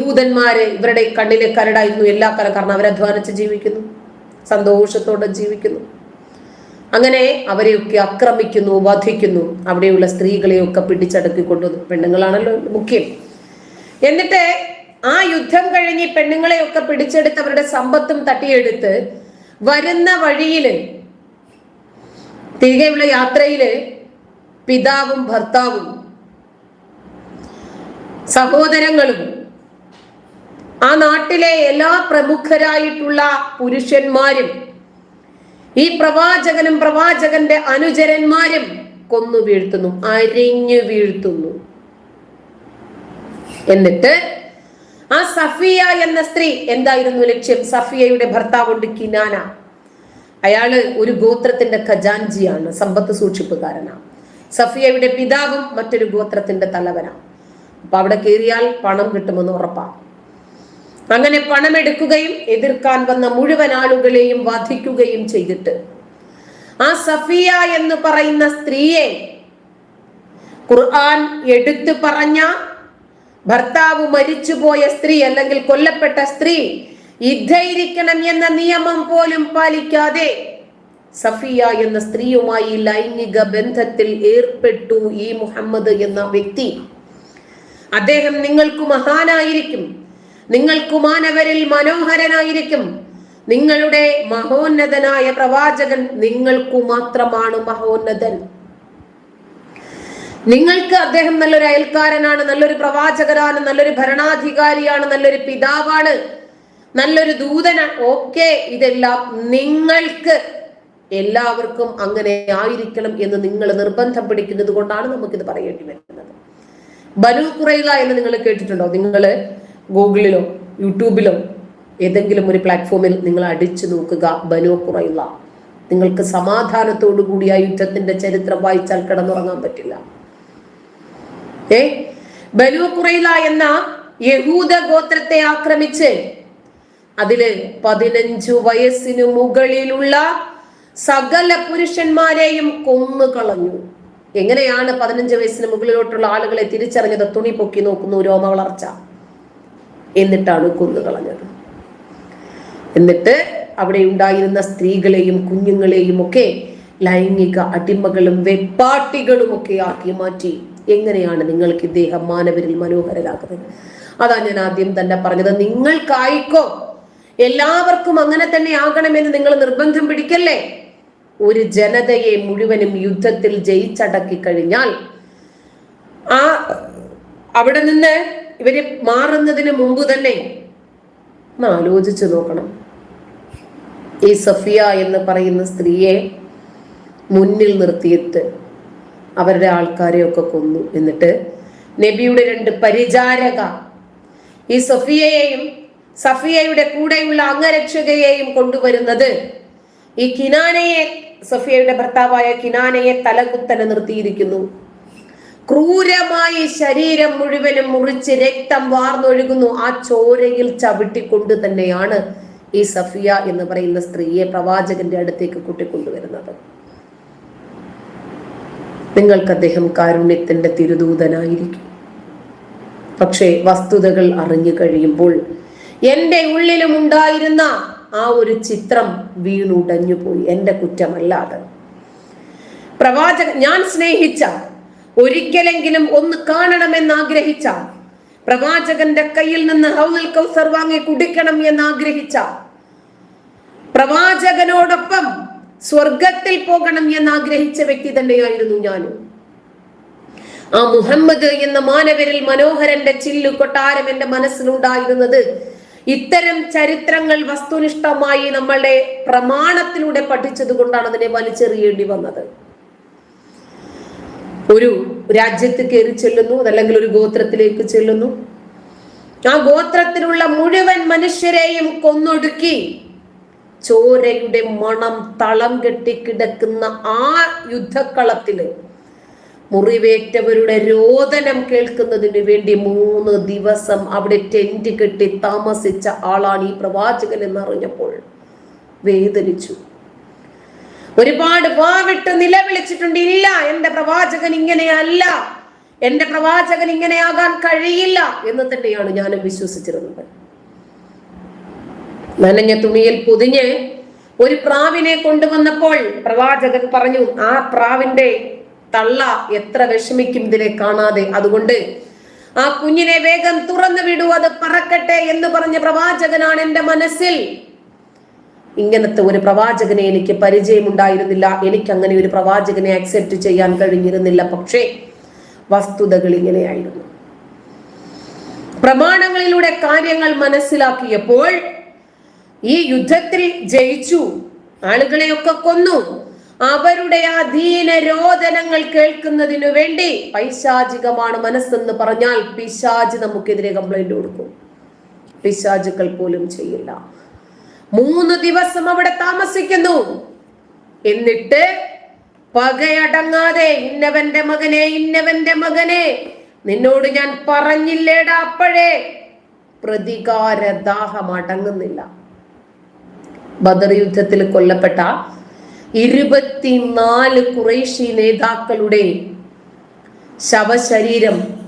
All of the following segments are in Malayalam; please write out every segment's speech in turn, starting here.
യഹൂദന്മാര് ഇവരുടെ കണ്ണിലെ കരടായിരുന്നു എല്ലാ കാലം കാരണം അവരധ്വാനിച്ച് ജീവിക്കുന്നു സന്തോഷത്തോടെ ജീവിക്കുന്നു. അങ്ങനെ അവരെയൊക്കെ ആക്രമിക്കുന്നു വധിക്കുന്നു. അവിടെയുള്ള സ്ത്രീകളെയൊക്കെ പിടിച്ചടക്കി കൊണ്ടു പെണ്ണുങ്ങളാണല്ലോ മുഖ്യം. എന്നിട്ട് ആ യുദ്ധം കഴിഞ്ഞ് പെണ്ണുങ്ങളെയൊക്കെ പിടിച്ചെടുത്ത് അവരുടെ സമ്പത്തും തട്ടിയെടുത്ത് വരുന്ന വഴിയിൽ തിരികെയുള്ള യാത്രയിൽ പിതാവും ഭർത്താവും സഹോദരങ്ങളും ആ നാട്ടിലെ എല്ലാ പ്രമുഖരായിട്ടുള്ള പുരുഷന്മാരും ഈ പ്രവാചകനും പ്രവാചകന്റെ അനുചരന്മാരും കൊന്നു വീഴ്ത്തുന്നു അരിഞ്ഞു വീഴ്ത്തുന്നു. എന്നിട്ട് ആ സഫിയ എന്ന സ്ത്രീ എന്തായിരുന്നു ലക്ഷ്യം? സഫിയയുടെ ഭർത്താവുണ്ട് കിനാന. അയാൾ ഒരു ഗോത്രത്തിന്റെ ഖജാൻജിയാണ് സമ്പത്ത് സൂക്ഷിപ്പുകാരനാണ് സഫിയയുടെ പിതാവും മറ്റൊരു ഗോത്രത്തിന്റെ തലവനാണ് അപ്പൊ അവിടെ കയറിയാൽ പണം കിട്ടുമെന്ന് ഉറപ്പാണ് അങ്ങനെ പണമെടുക്കുകയും എതിർക്കാൻ വന്ന മുഴുവൻ ആളുകളെയും വധിക്കുകയും ചെയ്തിട്ട്. ആ സഫിയ എന്ന് പറയുന്ന സ്ത്രീയെ ഖുർആൻ എടുത്തു പറഞ്ഞ ഭർത്താവ് മരിച്ചുപോയ സ്ത്രീ അല്ലെങ്കിൽ കൊല്ലപ്പെട്ട സ്ത്രീ യുദ്ധയിരിക്കണം എന്ന നിയമം പോലും പാലിക്കാതെ സഫിയ എന്ന സ്ത്രീയുമായി ലൈംഗിക ബന്ധത്തിൽ ഏർപ്പെട്ടു ഈ മുഹമ്മദ് എന്ന വ്യക്തി. അദ്ദേഹം നിങ്ങൾക്ക് മഹാനായിരിക്കും. നിങ്ങൾക്ക് കുമാനവരിൽ മനോഹരനായിരിക്കും. നിങ്ങളുടെ മഹോന്നതനായ പ്രവാചകൻ നിങ്ങൾക്കു മാത്രമാണ് മഹോന്നതൻ. നിങ്ങൾക്ക് അദ്ദേഹം നല്ലൊരു അയൽക്കാരനാണ് നല്ലൊരു പ്രവാചകനാണ് നല്ലൊരു ഭരണാധികാരിയാണ് നല്ലൊരു പിതാവാണ് നല്ലൊരു ദൂതനാണ് ഓക്കെ ഇതെല്ലാം നിങ്ങൾക്ക് എല്ലാവർക്കും അങ്ങനെ ആയിരിക്കണം എന്ന് നിങ്ങൾ നിർബന്ധം പിടിക്കുന്നത് കൊണ്ടാണ് നമുക്കിത് പറയേണ്ടി വരുന്നത്. ബനു കുറയില എന്ന് നിങ്ങൾ കേട്ടിട്ടുണ്ടോ? നിങ്ങൾ ഗൂഗിളിലോ യൂട്യൂബിലോ ഏതെങ്കിലും ഒരു പ്ലാറ്റ്ഫോമിൽ നിങ്ങൾ അടിച്ചു നോക്കുക ബനോ കുറയുള്ള. നിങ്ങൾക്ക് സമാധാനത്തോടു കൂടി ആ യുദ്ധത്തിന്റെ ചരിത്രം വായിച്ചാൽ കിടന്നുറങ്ങാൻ പറ്റില്ല. ഏ? ബനു കുറയില എന്ന യഹൂദ ഗോത്രത്തെ ആക്രമിച്ച് അതിൽ പതിനഞ്ചു വയസ്സിനു മുകളിലുള്ള സകല പുരുഷന്മാരെയും കൊന്നു കളഞ്ഞു എങ്ങനെയാണ് പതിനഞ്ച് വയസ്സിന് മുകളിലോട്ടുള്ള ആളുകളെ തിരിച്ചറിഞ്ഞത്? തുണി പൊക്കി നോക്കുന്നു രോമ വളർച്ച എന്നിട്ടാണ് കൊന്നു കളഞ്ഞത്. എന്നിട്ട് അവിടെ ഉണ്ടായിരുന്ന സ്ത്രീകളെയും കുഞ്ഞുങ്ങളെയും ഒക്കെ ലൈംഗിക അടിമകളും വെപ്പാട്ടികളും ഒക്കെ ആക്കി മാറ്റി. എങ്ങനെയാണ് നിങ്ങൾക്ക് ഇദ്ദേഹം മാനവരിൽ മനോഹരരാകുന്നത്? അതാ ഞാൻ ആദ്യം തന്നെ പറഞ്ഞത് നിങ്ങൾക്കായിക്കോ? എല്ലാവർക്കും അങ്ങനെ തന്നെ ആകണമെന്ന് നിങ്ങൾ നിർബന്ധം പിടിക്കല്ലേ? ഒരു ജനതയെ മുഴുവനും യുദ്ധത്തിൽ ജയിച്ചടക്കി കഴിഞ്ഞാൽ ആ അവിടെ നിന്ന് ഇവർ മാറുന്നതിന് മുമ്പ് തന്നെ ഒന്ന് ആലോചിച്ചു നോക്കണം. ഈ സഫിയ എന്ന് പറയുന്ന സ്ത്രീയെ മുന്നിൽ നിർത്തിയിട്ട് അവരുടെ ആൾക്കാരെയൊക്കെ കൊന്നു. എന്നിട്ട് നബിയുടെ രണ്ട് പരിചാരക ഈ സഫിയയെയും സഫിയയുടെ കൂടെയുള്ള അംഗരക്ഷകയെയും കൊണ്ടുവരുന്നത് ഈ കിനാനയെ സഫിയയുടെ ഭർത്താവായ കിനാനയെ തലകുത്തനെ നിർത്തിയിരിക്കുന്നു. ക്രൂരമായി ശരീരം മുഴുവനും മുറിച്ച് രക്തം വാർന്നൊഴുകുന്നു. ആ ചോരയിൽ ചവിട്ടിക്കൊണ്ട് തന്നെയാണ് ഈ സഫിയ എന്ന് പറയുന്ന സ്ത്രീയെ പ്രവാചകന്റെ അടുത്തേക്ക് കൂട്ടിക്കൊണ്ടുവരുന്നത്. നിങ്ങൾക്ക് അദ്ദേഹം കാരുണ്യത്തിന്റെ തിരുദൂതനായിരിക്കും. പക്ഷേ വസ്തുതകൾ അറിഞ്ഞു കഴിയുമ്പോൾ എന്റെ ഉള്ളിലും ഉണ്ടായിരുന്ന ആ ഒരു ചിത്രം വീണുടഞ്ഞു പോയി എന്റെ കുറ്റമല്ലാതെ. പ്രവാചകൻ ഞാൻ സ്നേഹിച്ച ഒരിക്കലെങ്കിലും ഒന്ന് കാണണമെന്ന് ആഗ്രഹിച്ച പ്രവാചകന്റെ കയ്യിൽ നിന്ന് ഹൗലിൽ കൗസർ വാങ്ങി കുടിക്കണം എന്ന് ആഗ്രഹിച്ച പ്രവാചകനോടൊപ്പം സ്വർഗത്തിൽ പോകണം എന്ന് ആഗ്രഹിച്ച വ്യക്തി തന്നെയായിരുന്നു ഞാനും. ആ മുഹമ്മദ് എന്ന മാനവരിൽ മനോഹരന്റെ ചില്ലു കൊട്ടാരം എന്റെ മനസ്സിലുണ്ടായിരുന്നത് ഇത്തരം ചരിത്രങ്ങൾ വസ്തുനിഷ്ഠമായി നമ്മളുടെ പ്രമാണത്തിലൂടെ പഠിച്ചത് കൊണ്ടാണ് അതിനെ വലിച്ചെറിയേണ്ടി വന്നത്. ഒരു രാജ്യത്ത് കയറി ചെല്ലുന്നു അതല്ലെങ്കിൽ ഒരു ഗോത്രത്തിലേക്ക് ചെല്ലുന്നു. ആ ഗോത്രത്തിലുള്ള മുഴുവൻ മനുഷ്യരെയും കൊന്നൊടുക്കി ചോരയുടെ മണം തളം കെട്ടി കിടക്കുന്ന ആ യുദ്ധക്കളത്തിൽ മുറിവേറ്റവരുടെ രോദനം കേൾക്കുന്നതിന് വേണ്ടി മൂന്ന് ദിവസം അവിടെ ടെന്റ് കെട്ടി താമസിച്ച ആളാണ് ഈ പ്രവാചകൻ എന്നറിഞ്ഞപ്പോൾ വേദനിച്ചു. ഒരുപാട് വാവിട്ട് നിലവിളിച്ചിട്ടുണ്ട്. ഇല്ല എന്റെ പ്രവാചകൻ ഇങ്ങനെയല്ല. എന്റെ പ്രവാചകൻ ഇങ്ങനെയാകാൻ കഴിയില്ല എന്ന് തന്നെയാണ് ഞാനും വിശ്വസിച്ചിരുന്നത്. നനഞ്ഞ തുണിയിൽ പൊതിഞ്ഞ് ഒരു പ്രാവിനെ കൊണ്ടുവന്നപ്പോൾ പ്രവാചകൻ പറഞ്ഞു ആ പ്രാവിന്റെ തള്ള എത്ര വിഷമിക്കും ഇതിനെ കാണാതെ. അതുകൊണ്ട് ആ കുഞ്ഞിനെ വേഗം തുറന്നു വിടൂ അത് പറക്കട്ടെ എന്ന് പറഞ്ഞ പ്രവാചകനാണ് എന്റെ മനസ്സിൽ. ഇങ്ങനത്തെ ഒരു പ്രവാചകനെ എനിക്ക് പരിചയമുണ്ടായിരുന്നില്ല. എനിക്ക് അങ്ങനെ ഒരു പ്രവാചകനെ അക്സെപ്റ്റ് ചെയ്യാൻ കഴിഞ്ഞിരുന്നില്ല. പക്ഷേ വസ്തുതകൾ ഇങ്ങനെയായിരുന്നു. പ്രമാണങ്ങളിലൂടെ കാര്യങ്ങൾ മനസ്സിലാക്കിയപ്പോൾ ഈ യുദ്ധത്തിൽ ജയിച്ചു. ആളുകളെയൊക്കെ കൊന്നു. അവരുടെ അധീന രോദനങ്ങൾ കേൾക്കുന്നതിനു വേണ്ടി പൈശാചികമാണ് മനസ്സെന്ന് പറഞ്ഞാൽ പിശാജ് നമുക്കെതിരെ കംപ്ലൈന്റ് കൊടുക്കും. പിശാചുക്കൾ പോലും ചെയ്യില്ല. മൂന്ന് ദിവസം അവിടെ താമസിക്കുന്നു. എന്നിട്ട് പകയടങ്ങാതെ ഇന്നവന്റെ മകനെ ഇന്നവന്റെ മകനെ. നിന്നോട് ഞാൻ പറഞ്ഞില്ലേടാ അപ്പോഴേ. പ്രതികാര ദാഹം അടങ്ങുന്നില്ല. ബദർ യുദ്ധത്തിൽ കൊല്ലപ്പെട്ട ഇരുപത്തിനാല് കുറേശി നേതാക്കളുടെ ശവശരീരം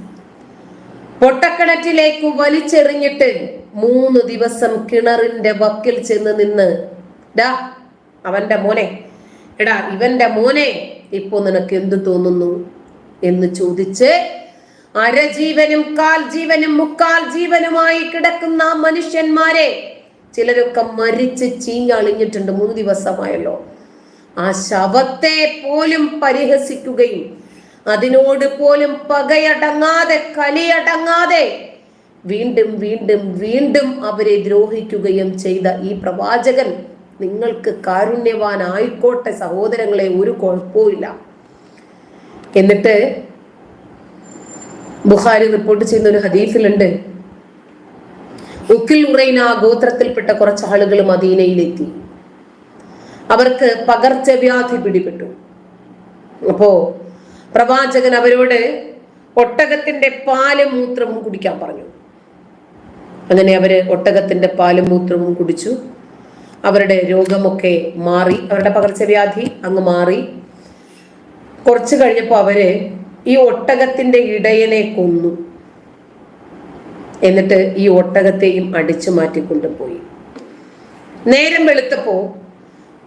പൊട്ടക്കിണറ്റിലേക്ക് വലിച്ചെറിഞ്ഞിട്ട് മൂന്ന് ദിവസം കിണറിന്റെ വക്കിൽ ചെന്ന് നിന്ന്. ഡാ അവന്റെ മോനെ. എടാ ഇവന്റെ മോനെ ഇപ്പൊ നിനക്ക് എന്തു തോന്നുന്നു? എന്ന് ചോദിച്ച് അരജീവനും കാൽ ജീവനും മുക്കാൽ ജീവനുമായി കിടക്കുന്ന മനുഷ്യന്മാരെ ചിലരൊക്കെ മരിച്ച് ചീഞ്ഞളിഞ്ഞിട്ടുണ്ട്. മൂന്ന് ദിവസമായല്ലോ. ആ ശവത്തെ പോലും പരിഹസിക്കുകയും അതിനോട് പോലും പകയടങ്ങാതെ കലിയടങ്ങാതെ വീണ്ടും വീണ്ടും വീണ്ടും അവരെ ദ്രോഹിക്കുകയും ചെയ്ത ഈ പ്രവാചകൻ നിങ്ങൾക്ക് കാരുണ്യവാനായിക്കോട്ടെ സഹോദരങ്ങളെ ഒരു കുഴപ്പവുമില്ല. എന്നിട്ട് ബുഹാരി റിപ്പോർട്ട് ചെയ്യുന്ന ഒരു ഹദീഫിലുണ്ട് ഉക്കിൽ ഉറൈന ഗോത്രത്തിൽപ്പെട്ട കുറച്ച് ആളുകൾ മദീനയിലെത്തി. അവർക്ക് പകർച്ചവ്യാധി പിടിപെട്ടു. അപ്പോ പ്രവാചകൻ അവരോട് ഒട്ടകത്തിന്റെ പാലും മൂത്രവും കുടിക്കാൻ പറഞ്ഞു. അങ്ങനെ അവർ ഒട്ടകത്തിന്റെ പാലും മൂത്രവും കുടിച്ചു. അവരുടെ രോഗമൊക്കെ മാറി അവരുടെ പകർച്ചവ്യാധി അങ്ങ് മാറി. കുറച്ചു കഴിഞ്ഞപ്പോൾ അവർ ഈ ഒട്ടകത്തിന്റെ ഇടയനെ കൊന്നു. എന്നിട്ട് ഈ ഒട്ടകത്തെയും അടിച്ചു മാറ്റിക്കൊണ്ടുപോയി നേരം വെളുത്തപ്പോ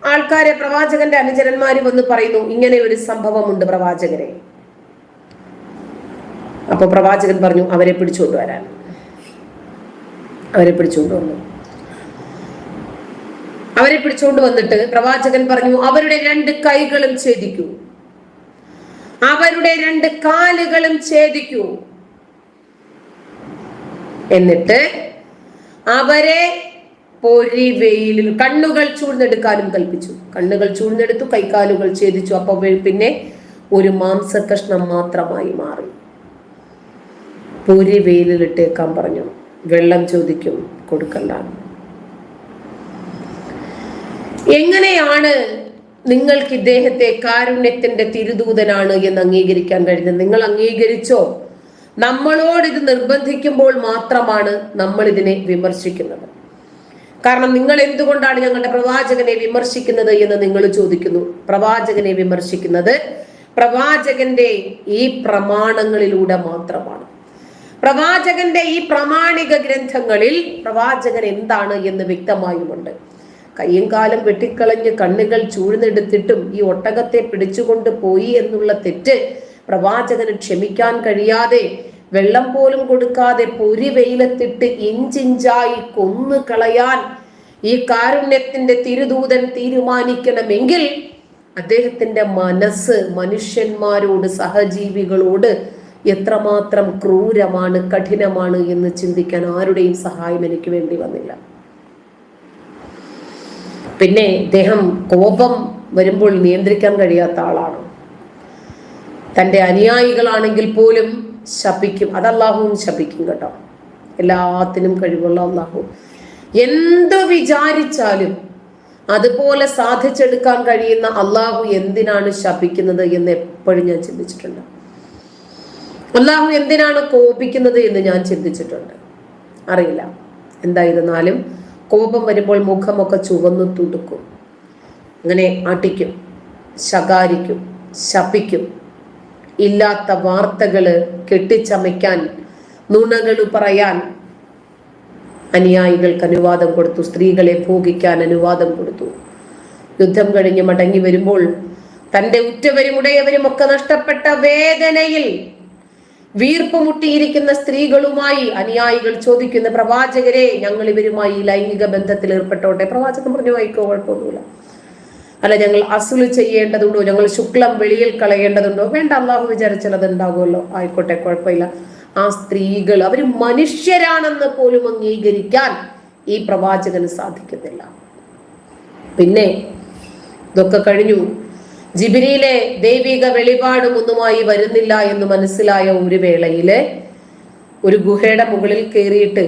ആൾക്കാരെ പ്രവാചകന്റെ അനുചരന്മാര് വന്ന് പറയുന്നു ഇങ്ങനെ ഒരു സംഭവമുണ്ട് പ്രവാചകരെ. അപ്പൊ പ്രവാചകൻ പറഞ്ഞു അവരെ പിടിച്ചുകൊണ്ടുവരാൻ അവരെ പിടിച്ചുകൊണ്ട് വന്നു. അവരെ പിടിച്ചുകൊണ്ട് വന്നിട്ട് പ്രവാചകൻ പറഞ്ഞു അവരുടെ രണ്ട് കൈകളും ഛേദിക്കൂ. അവരുടെ രണ്ട് കാലുകളും ഛേദിക്കൂ. എന്നിട്ട് അവരെ പൊരി വെയിലിൽ കണ്ണുകൾ ചൂഴ്ന്നെടുക്കാനും കൽപ്പിച്ചു. കണ്ണുകൾ ചൂഴ്ന്നെടുത്തു കൈകാലുകൾ ഛേദിച്ചു. അപ്പോൾ പിന്നെ ഒരു മാംസകഷ്ണം മാത്രമായി മാറി. പൊരി വെയിലിലിട്ടേക്കാൻ പറഞ്ഞു. വെള്ളം ചോദിക്കും കൊടുക്കണ്ട. എങ്ങനെയാണ് നിങ്ങൾക്ക് ഇദ്ദേഹത്തെ കാരുണ്യത്തിന്റെ തിരുദൂതനാണ് എന്ന് അംഗീകരിക്കാൻ കഴിഞ്ഞത്? നിങ്ങൾ അംഗീകരിച്ചോ? നമ്മളോട് ഇത് നിർബന്ധിക്കുമ്പോൾ മാത്രമാണ് നമ്മൾ ഇതിനെ വിമർശിക്കുന്നത്. കാരണം നിങ്ങൾ എന്തുകൊണ്ടാണ് ഞങ്ങളുടെ പ്രവാചകനെ വിമർശിക്കുന്നത് എന്ന് നിങ്ങൾ ചോദിക്കുന്നു. പ്രവാചകനെ വിമർശിക്കുന്നത് പ്രവാചകന്റെ ഈ പ്രമാണങ്ങളിലൂടെ മാത്രമാണ്. പ്രവാചകന്റെ ഈ പ്രാമാണിക ഗ്രന്ഥങ്ങളിൽ പ്രവാചകൻ എന്താണ് എന്ന് വ്യക്തമായുമുണ്ട്. കയ്യും കാലം വെട്ടിക്കളഞ്ഞ് കണ്ണുകൾ ചൂഴ്ന്നെടുത്തിട്ടും ഈ ഒട്ടകത്തെ പിടിച്ചുകൊണ്ട് പോയി എന്നുള്ള തെറ്റ് പ്രവാചകന് ക്ഷമിക്കാൻ കഴിയാതെ വെള്ളം പോലും കൊടുക്കാതെ പൊരി വെയിലത്തിട്ട് ഇഞ്ചിഞ്ചായി കൊന്നു കളയാൻ ഈ കാരുണ്യത്തിന്റെ തിരുദൂതൻ തീരുമാനിക്കണമെങ്കിൽ അദ്ദേഹത്തിന്റെ മനസ്സ് മനുഷ്യന്മാരോട് സഹജീവികളോട് എത്രമാത്രം ക്രൂരമാണ് കഠിനമാണ് എന്ന് ചിന്തിക്കാൻ ആരുടെയും സഹായം എനിക്ക് വേണ്ടി വന്നില്ല. പിന്നെ ഇദ്ദേഹം കോപം വരുമ്പോൾ നിയന്ത്രിക്കാൻ കഴിയാത്ത ആളാണ്. തന്റെ അനുയായികളാണെങ്കിൽ പോലും ശപിക്കും. അത് അള്ളാഹുവും ശപിക്കും കേട്ടോ. എല്ലാത്തിനും കഴിവുള്ള അള്ളാഹു എന്തു വിചാരിച്ചാലും അതുപോലെ സാധിച്ചെടുക്കാൻ കഴിയുന്ന അള്ളാഹു എന്തിനാണ് ശപിക്കുന്നത് എന്ന് എപ്പോഴും ഞാൻ ചിന്തിച്ചിട്ടുണ്ട്. അള്ളാഹു എന്തിനാണ് കോപിക്കുന്നത് എന്ന് ഞാൻ ചിന്തിച്ചിട്ടുണ്ട്. അറിയില്ല. എന്തായിരുന്നാലും കോപം വരുമ്പോൾ മുഖമൊക്കെ ചുവന്നു തുടുക്കും. അങ്ങനെ അടിക്കും ശകാരിക്കും ശപിക്കും. ഇല്ലാത്ത വാർത്തകൾ കെട്ടിച്ചമയ്ക്കാൻ നുണകൾ പറയാൻ അനുയായികൾക്ക് അനുവാദം കൊടുത്തു സ്ത്രീകളെ ഭോഗിക്കാൻ അനുവാദം കൊടുത്തു. യുദ്ധം കഴിഞ്ഞ് മടങ്ങി വരുമ്പോൾ തന്റെ ഉറ്റവരും ഉടയവരും ഒക്കെ നഷ്ടപ്പെട്ട വേദനയിൽ വീർപ്പ് മുട്ടിയിരിക്കുന്ന സ്ത്രീകളുമായി അനുയായികൾ ചോദിക്കുന്ന പ്രവാചകരെ ഞങ്ങൾ ഇവരുമായി ലൈംഗിക ബന്ധത്തിൽ ഏർപ്പെട്ടോട്ടെ? പ്രവാചകൻ പറഞ്ഞു വായിക്കോ കുഴപ്പമൊന്നുമില്ല. അല്ല ഞങ്ങൾ അസുൽ ചെയ്യേണ്ടതുണ്ടോ? ഞങ്ങൾ ശുക്ലം വെളിയിൽ കളയേണ്ടതുണ്ടോ? വേണ്ട അള്ളാഹു വിചാരിച്ചാൽ അത് ഉണ്ടാകുമല്ലോ ആയിക്കോട്ടെ കുഴപ്പമില്ല. ആ സ്ത്രീകൾ അവർ മനുഷ്യരാണെന്ന് പോലും അംഗീകരിക്കാൻ ഈ പ്രവാചകന് സാധിക്കുന്നില്ല. പിന്നെ ഇതൊക്കെ കഴിഞ്ഞു. ജിബിരിയിലെ ദൈവിക വെളിപാടും ഒന്നുമായി വരുന്നില്ല എന്ന് മനസ്സിലായ ഒരു വേളയിൽ ഒരു ഗുഹയുടെ മുകളിൽ കയറിയിട്ട്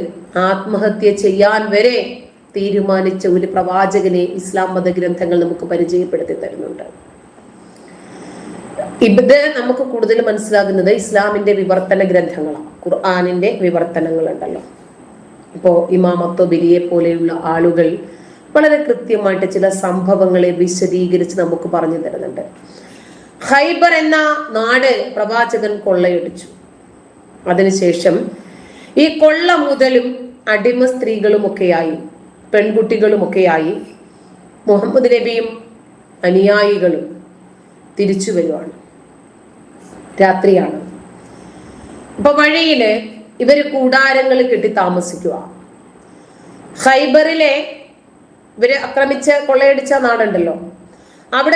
ആത്മഹത്യ ചെയ്യാൻ വരെ തീരുമാനിച്ച ഒരു പ്രവാചകനെ ഇസ്ലാം മതഗ്രന്ഥങ്ങൾ നമുക്ക് പരിചയപ്പെടുത്തി തരുന്നുണ്ട്. ഇവിടെ നമുക്ക് കൂടുതൽ മനസ്സിലാകുന്നത് ഇസ്ലാമിന്റെ വിവർത്തന ഗ്രന്ഥങ്ങളാണ്. ഖുർആാനിന്റെ വിവർത്തനങ്ങൾ ഉണ്ടല്ലോ ഇപ്പോ ഇമാമത്തോ ബിരിയെ പോലെയുള്ള ആളുകൾ വളരെ കൃത്യമായിട്ട് ചില സംഭവങ്ങളെ വിശദീകരിച്ച് നമുക്ക് പറഞ്ഞു തരുന്നുണ്ട്. ഹൈബർ എന്ന നാട് പ്രവാചകൻ കൊള്ളയടിച്ചു. അതിനുശേഷം ഈ കൊള്ള മുതലും അടിമ സ്ത്രീകളുമൊക്കെയായി. പെൺകുട്ടികളുമൊക്കെയായി മുഹമ്മദ് നബിയും അനുയായികളും തിരിച്ചു വരുവാണ്. രാത്രിയാണ്. അപ്പൊ വഴിയിൽ ഇവർ കൂടാരങ്ങൾ കെട്ടി താമസിക്കുക. ഹൈബറിലെ ഇവർ ആക്രമിച്ച് കൊള്ളയടിച്ച നാടുണ്ടല്ലോ. അവിടെ